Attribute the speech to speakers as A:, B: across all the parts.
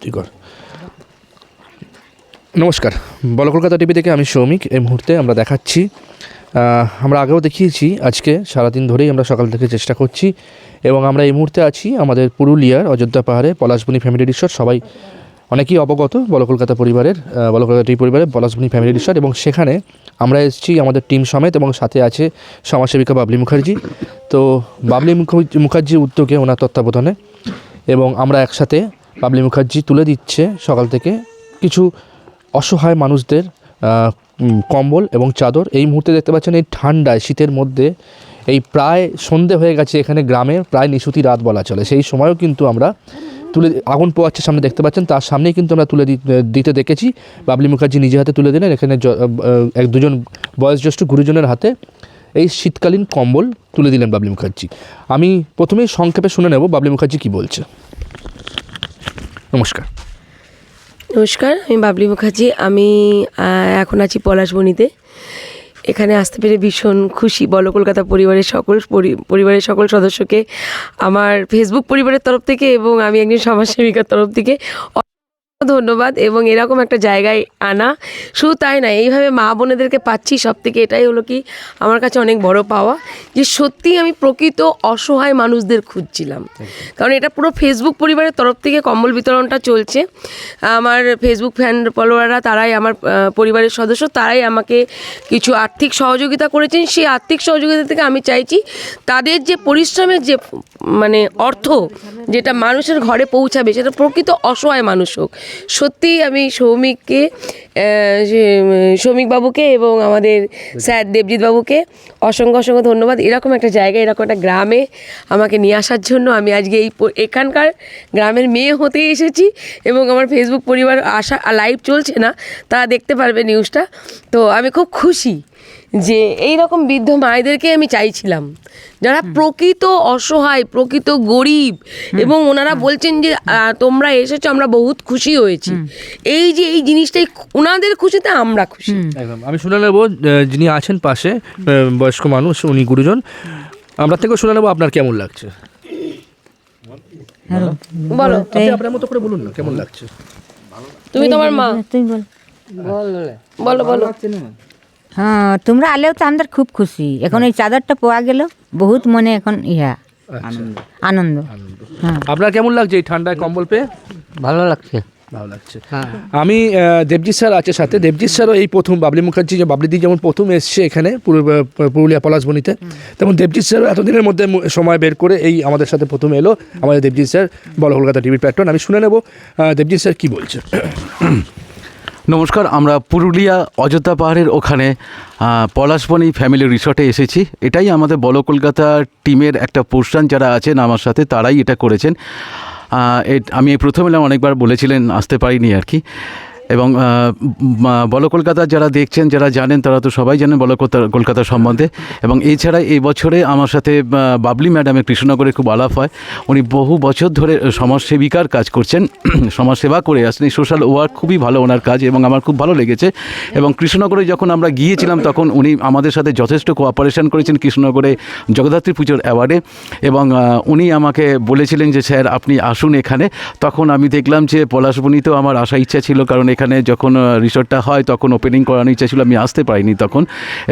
A: ঠিক নমস্কার। বল কলকাতা টিভি থেকে আমি সৌমিক। এই মুহূর্তে আমরা দেখাচ্ছি আমরা আগেও দেখিয়েছি, আজকে সারাদিন ধরেই আমরা সকাল থেকে চেষ্টা করছি এবং আমরা এই মুহূর্তে আছি আমাদের পুরুলিয়ার অযোধ্যা পাহাড়ে পলাশবনি ফ্যামিলি রিসর্ট সবাই অনেকেই অবগত বল কলকাতা পরিবারের বল কলকাতা টিভি পরিবারের পলাশবনি ফ্যামিলি রিসর্ট এবং সেখানে আমরা এসেছি আমাদের টিম সমেত এবং সাথে আছে সমাজসেবিকা বাবলি মুখার্জি। তো বাবলি মুখ- মুখার্জির উদ্যোগে ওনার তত্ত্বাবধানে এবং আমরা একসাথে বাবলি মুখার্জি তুলে দিচ্ছে সকাল থেকে। কিছু অসহায় মানুষদের কম্বল এবং চাদর। এই মুহূর্তে দেখতে পাচ্ছেন এই ঠান্ডায়, শীতের মধ্যে। এই প্রায় সন্ধে হয়ে গেছে এখানে গ্রামে, প্রায় নিশুতি রাত বলা চলে। সেই সময়ও কিন্তু আমরা তুলে আগুন পোয়াচ্ছে সামনে দেখতে পাচ্ছেন। তার সামনেই কিন্তু আমরা তুলে দিতে দেখেছি। বাবলি মুখার্জি নিজে হাতে তুলে দিলেন। এখানে এক দুজন বয়োজ্যেষ্ঠ গুরুজনের হাতে এই শীতকালীন কম্বল তুলে দিলেন বাবলি মুখার্জি। আমি প্রথমেই সংক্ষেপে শুনে নেব বাবলি মুখার্জি কী বলছে। নমস্কার।
B: নমস্কার, আমি বাবলি মুখার্জি। আমি এখন আছি পলাশবনিতে। এখানে আসতে পেরে ভীষণ খুশি। বলো, কলকাতা পরিবারের সকল পরি- পরিবারের সকল সদস্যকে, আমার ফেসবুক পরিবারের তরফ থেকে এবং আমি একজন সমাজসেবিকার তরফ থেকে ধন্যবাদ এবং এরকম একটা জায়গায় আনা। শুধু তাই না এইভাবে মা বোনেদেরকে পাচ্ছি সব থেকে এটাই হলো কি আমার কাছে অনেক বড় পাওয়া যে সত্যি আমি প্রকৃত অসহায় মানুষদের খুঁজছিলাম। কারণ এটা পুরো ফেসবুক পরিবারের তরফ থেকে কম্বল বিতরণটা চলছে। আমার ফেসবুক ফ্যান ফলোয়াররা তারাই আমার পরিবারের সদস্য তারাই আমাকে কিছু আর্থিক সহযোগিতা করেছেন। সেই আর্থিক সহযোগিতা থেকে আমি চাইছি তাদের যে পরিশ্রমের যে মানে অর্থ যেটা মানুষের ঘরে পৌঁছাবে সেটা প্রকৃত অসহায় মানুষ হোক। সত্যি আমি সৌমিককে আহ, সে- সৌমিক বাবুকে এবং আমাদের স্যার দেবজিৎ বাবুকে অসংখ্য অসংখ্য ধন্যবাদ। এরকম একটা জায়গায় এরকম একটা গ্রামে আমাকে নিয়ে আসার জন্য আমি আজকে এই এখানকার গ্রামের মেয়ে হতে এসেছি এবং আমার ফেসবুক পরিবার আসা লাইভ চলছে না তারা দেখতে পারবে নিউজটা তো আমি খুব খুশি। যে এই রকম বৃদ্ধ মায়েদেরকে আমি চাইছিলাম। যারা প্রকৃত অসহায় প্রকৃত গরিব এবং ওনারা বলছেন যে তোমরা এসেছ আমরা বহুত খুশি হয়েছি। এই যে এই জিনিসটাই ওনাদের খুশিতে আমরা খুশি।
A: একদম। আমি শুনে নেব যিনি আছেন পাশে বয়স্ক মানুষ উনি গুরুজন। আমরা থেকেও শুনে নেব আপনার কেমন লাগছে।
B: বলো।
A: আপনার মতো করে বলুন না কেমন লাগছে।
B: তুমি তোমার মা।
C: তুই বল।
B: বলো বলো।
C: হ্যাঁ তোমরা আলেও তো আমাদের খুব খুশি। এখন এই চাদরটা পাওয়া গেল বহুত মনে এখন ইহা আনন্দ হ্যাঁ।
A: আপনার কেমন লাগছে এই ঠান্ডায় কম্বল পেয়ে?
D: ভালো লাগছে।
A: ভালো লাগছে। আমি দেবজিৎ স্যার আছে সাথে। দেবজিৎ স্যারও এই প্রথম বাবলি মুখার্জি যে বাবলিদি যেমন প্রথম এসছে এখানে পুরুলিয়া পলাশবনিতে তেমন দেবজিৎ স্যার এতদিনের মধ্যে সময় বের করে এই আমাদের সাথে প্রথম এলো। আমাদের দেবজিৎ স্যার বলো কলকাতা টিভির প্যাট্রন আমি শুনে নেব দেবজিৎ স্যার কী বলছে।
E: নমস্কার, আমরা পুরুলিয়া অযোধ্যা পাহাড়ের ওখানে পলাশবনী ফ্যামিলি রিসর্টে এসেছি। এটাই আমাদের বল কলকাতা টিমের একটা পোর্শন যারা আছেন আমার সাথে, তারাই এটা করেছেন। আমি প্রথমে অনেকবার বলেছিলেন, আসতে পারিনি আর কি। এবং বল কলকাতা যারা দেখছেন, যারা জানেন, তারা তো সবাই জানেন বল কলকাতা সম্বন্ধে। এবং এছাড়া এই বছরে আমার সাথে বাবলি ম্যাডামের কৃষ্ণনগরে খুব আলাপ হয়। উনি বহু বছর ধরে সমাজসেবিকার কাজ করছেন, সমাজসেবা করে আসছেন। এই সোশ্যাল ওয়ার্ক খুবই ভালো ওনার কাজ এবং আমার খুব ভালো লেগেছে। এবং কৃষ্ণনগরে যখন আমরা গিয়েছিলাম, তখন উনি আমাদের সাথে যথেষ্ট কোঅপারেশন করেছেন কৃষ্ণনগরে জগদ্ধাত্রী পুজোর অ্যাওয়ার্ডে এবং উনি আমাকে বলেছিলেন যে, স্যার, আপনি আসুন এখানে। তখন আমি দেখলাম যে, পলাশবনিতেও আমার আসা ইচ্ছা ছিল, কারণ এখানে যখন রিসর্টটা হয়, তখন ওপেনিং করানোর ইচ্ছা ছিল, আমি আসতে পারিনি তখন।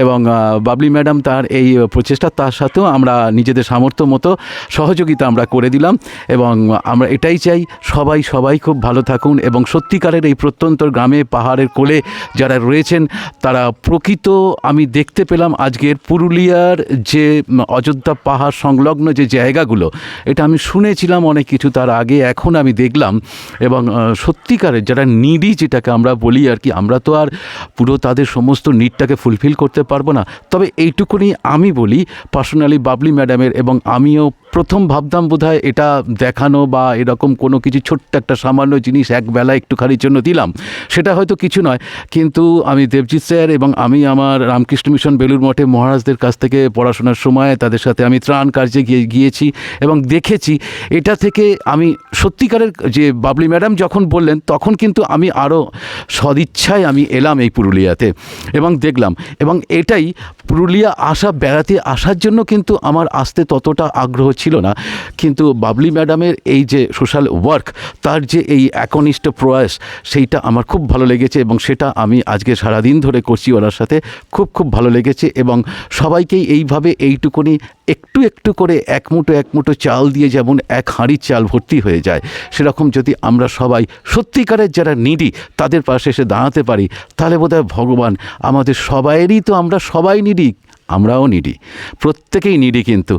E: এবং বাবলি ম্যাডাম তার এই প্রচেষ্টা, তার সাথেও আমরা নিজেদের সামর্থ্য মতো সহযোগিতা আমরা করে দিলাম। এবং, আমরা এটাই চাই, সবাই সবাই খুব ভালো থাকুন। এবং সত্যিকারের এই প্রত্যন্ত গ্রামে, পাহাড়ের কোলে যারা রয়েছেন, তারা প্রকৃত আমি দেখতে পেলাম আজকের পুরুলিয়ার যে অযোধ্যা পাহাড় সংলগ্ন যে জায়গাগুলো, এটা আমি শুনেছিলাম অনেক কিছু তার আগে, এখন আমি দেখলাম। এবং সত্যিকারের যারা নিডি যেটাকে আমরা বলি আর কি। আমরা তো আর পুরো তাদের সমস্ত নিডটাকে ফুলফিল করতে পারব না। তবে এইটুকুনি আমি বলি পার্সোনালি বাবলি ম্যাডামের এবং আমিও প্রথম ভাবতাম বোধহয় এটা দেখানো বা এরকম কোনো কিছু ছোট্ট একটা সামান্য জিনিস একবেলা একটুখানির জন্য দিলাম। সেটা হয়তো কিছু নয়। কিন্তু আমি দেবজিৎ স্যার এবং আমি আমার রামকৃষ্ণ মিশন বেলুর মঠে মহারাজদের কাছ থেকে পড়াশোনার সময় তাদের সাথে আমি ত্রাণ কার্যে গিয়ে গিয়েছি এবং দেখেছি এটা থেকে আমি সত্যিকারের যে বাবলি ম্যাডাম যখন বললেন তখন কিন্তু আমি আরও সদিচ্ছায় আমি এলাম এই পুরুলিয়াতে এবং দেখলাম। এবং এটাই পুরুলিয়া আসা, বেড়াতে আসার জন্য কিন্তু আমার আসতে ততটা আগ্রহ ছিল ছিল না, কিন্তু বাবলি ম্যাডামের এই যে সোশ্যাল ওয়ার্ক, তার যে এই একনিষ্ঠ প্রয়াস, সেইটা আমার খুব ভালো লেগেছে এবং সেটা আমি আজকে সারাদিন ধরে করছি ওনার সাথে, খুব খুব ভালো লেগেছে এবং সবাইকেই এইভাবে এইটুকুনি একটু একটু করে এক মুঠো এক মুঠো চাল দিয়ে যেমন এক হাঁড়ির চাল ভর্তি হয়ে যায়, সেরকম যদি আমরা সবাই সত্যিকারের যারা নিডি তাদের পাশে এসে দাঁড়াতে পারি, তাহলে বোধহয় ভগবান আমাদের সবাইয়েরই তো আমরা সবাই নিডি, আমরাও নিডি, প্রত্যেকেই নিডি কিন্তু।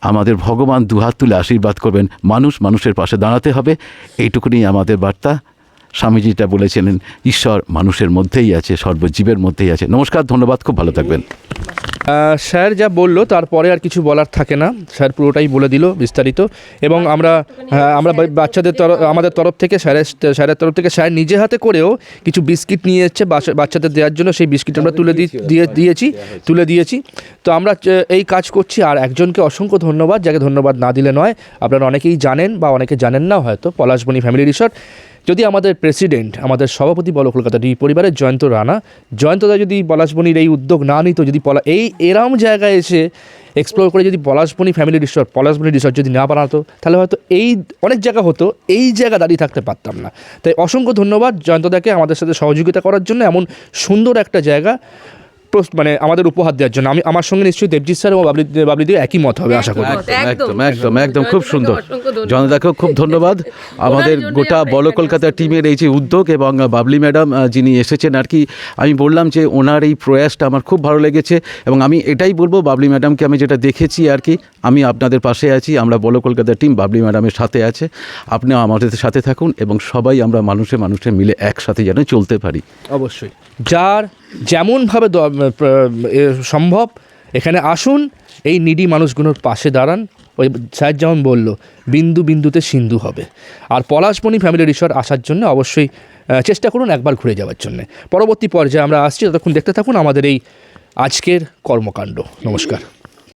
E: আমাদের ভগবান দুহাত তুলে আশীর্বাদ করবেন। মানুষ মানুষের পাশে দাঁড়াতে হবে। এইটুকুনি আমাদের বার্তা। স্বামীজিটা বলেছিলেন, ঈশ্বর মানুষের মধ্যেই আছে, সর্বজীবের মধ্যেই আছে। নমস্কার, ধন্যবাদ, খুব ভালো থাকবেন।
A: স্যার যা বলল তারপরে আর কিছু বলার থাকে না। স্যার পুরোটাই বলে দিল বিস্তারিত। এবং আমরা হ্যাঁ, আমরা বাচ্চাদের তরফ আমাদের তরফ থেকে স্যারের স্যারের তরফ থেকে স্যার নিজে হাতে করেও কিছু বিস্কিট নিয়ে এসছে। বাচ্চাদের দেওয়ার জন্য সেই বিস্কিট আমরা তুলে দি- দিয়ে দিয়েছি তুলে দিয়েছি। তো আমরা এই কাজ করছি। আর একজনকে অসংখ্য ধন্যবাদ যাকে ধন্যবাদ না দিলে নয়। আপনারা অনেকেই জানেন বা অনেকে জানেন না হয়তো। Palashboni family resort. যদি আমাদের প্রেসিডেন্ট আমাদের সভাপতি বলো কলকাতা ডি পরিবারের জয়ন্ত রানা জয়ন্তদা যদি পলাশবনির এই উদ্যোগ না নিত যদি পলা এই এরম জায়গায় এসে এক্সপ্লোর করে যদি Palashboni family resort Palashboni resort যদি না বানাতো, তাহলে হয়তো এই অনেক জায়গা হতো, এই জায়গা দাঁড়িয়ে থাকতে পারতাম না। তাই অসংখ্য ধন্যবাদ জয়ন্তদাকে আমাদের সাথে সহযোগিতা করার জন্য এমন সুন্দর একটা জায়গা। প্রস- মানে আমাদের উপহার দেওয়ার জন্য। আমি আমার সঙ্গে নিশ্চয়ই দেবজিৎ স্যার এবং বাবলি বাবলি দিয়ে একই মত হবে আশা করি।
E: একদম একদম একদম খুব সুন্দর। জনদাকেও খুব ধন্যবাদ। আমাদের গোটা বল কলকাতা টিমের এই যে উদ্যোগ এবং বাবলি ম্যাডাম যিনি এসেছেন আর কি আমি বললাম যে ওনার এই প্রয়াসটা আমার খুব ভালো লেগেছে এবং আমি এটাই বলব বাবলি ম্যাডামকে আমি যেটা দেখেছি আর কি আমি আপনাদের পাশে আছি আমরা বল কলকাতা টিম বাবলি ম্যাডামের সাথে আছে। আপনিও আমাদের সাথে থাকুন এবং সবাই আমরা মানুষে মানুষে মিলে একসাথে যেন চলতে পারি।
A: অবশ্যই। যার যেমনভাবে সম্ভব? এখানে আসুন, এই নিডি মানুষগুলোর পাশে দাঁড়ান। ওই স্যার যেমন বলল, বিন্দু বিন্দুতে সিন্ধু হবে। আর পলাশমণি ফ্যামিলি রিসর্ট আসার জন্য অবশ্যই চেষ্টা করুন একবার ঘুরে যাওয়ার জন্য। পরবর্তী পর্যায়ে আমরা আসছি ততক্ষণ দেখতে থাকুন আমাদের এই আজকের কর্মকাণ্ড। নমস্কার।